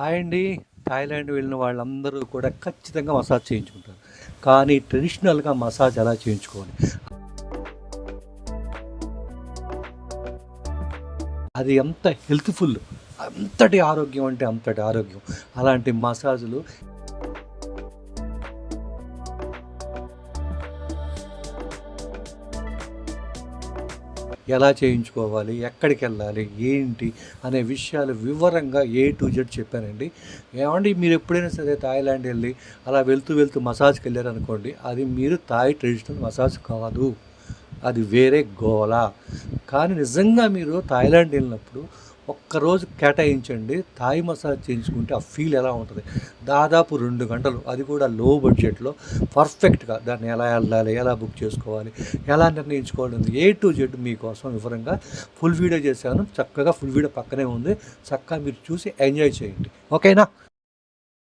Hi అండి. Thailand వెళ్ళిన వాళ్ళందరూ కూడా ఖచ్చితంగా మసాజ్ చేయించుకుంటారు. కానీ ట్రెడిషనల్గా మసాజ్ ఎలా చేయించుకోవాలి? అది ఎంత హెల్త్ఫుల్ అంతటి ఆరోగ్యం అంటే అంతటి ఆరోగ్యం. అలాంటి మసాజులు ఎలా చేయించుకోవాలి ఎక్కడికి వెళ్ళాలి ఏంటి అనే విషయాలు వివరంగా ఏ టు జెడ్ చెప్పానండి. ఏమండి మీరు ఎప్పుడైనా సరే థాయిలాండ్ వెళ్ళి అలా వెళ్తూ వెళ్తూ మసాజ్కి వెళ్ళారనుకోండి అది మీరు థాయ్ ట్రెడిషనల్ మసాజ్ కాదు. అది వేరే గోల. కానీ నిజంగా మీరు థాయిలాండ్ వెళ్ళినప్పుడు ఒక్కరోజు కేటాయించండి థాయి మసాజ్ చేయించుకుంటే ఆ ఫీల్ ఎలా ఉంటుంది? దాదాపు రెండు గంటలు అది కూడా లో బడ్జెట్లో పర్ఫెక్ట్గా దాన్ని ఎలా వెళ్ళాలి ఎలా బుక్ చేసుకోవాలి ఎలా నిర్ణయించుకోవాలి ఏ టు జెడ్ మీకోసం వివరంగా ఫుల్ వీడియో చేశాను. చక్కగా ఫుల్ వీడియో పక్కనే ఉంది. చక్కగా మీరు చూసి ఎంజాయ్ చేయండి. ఓకేనా?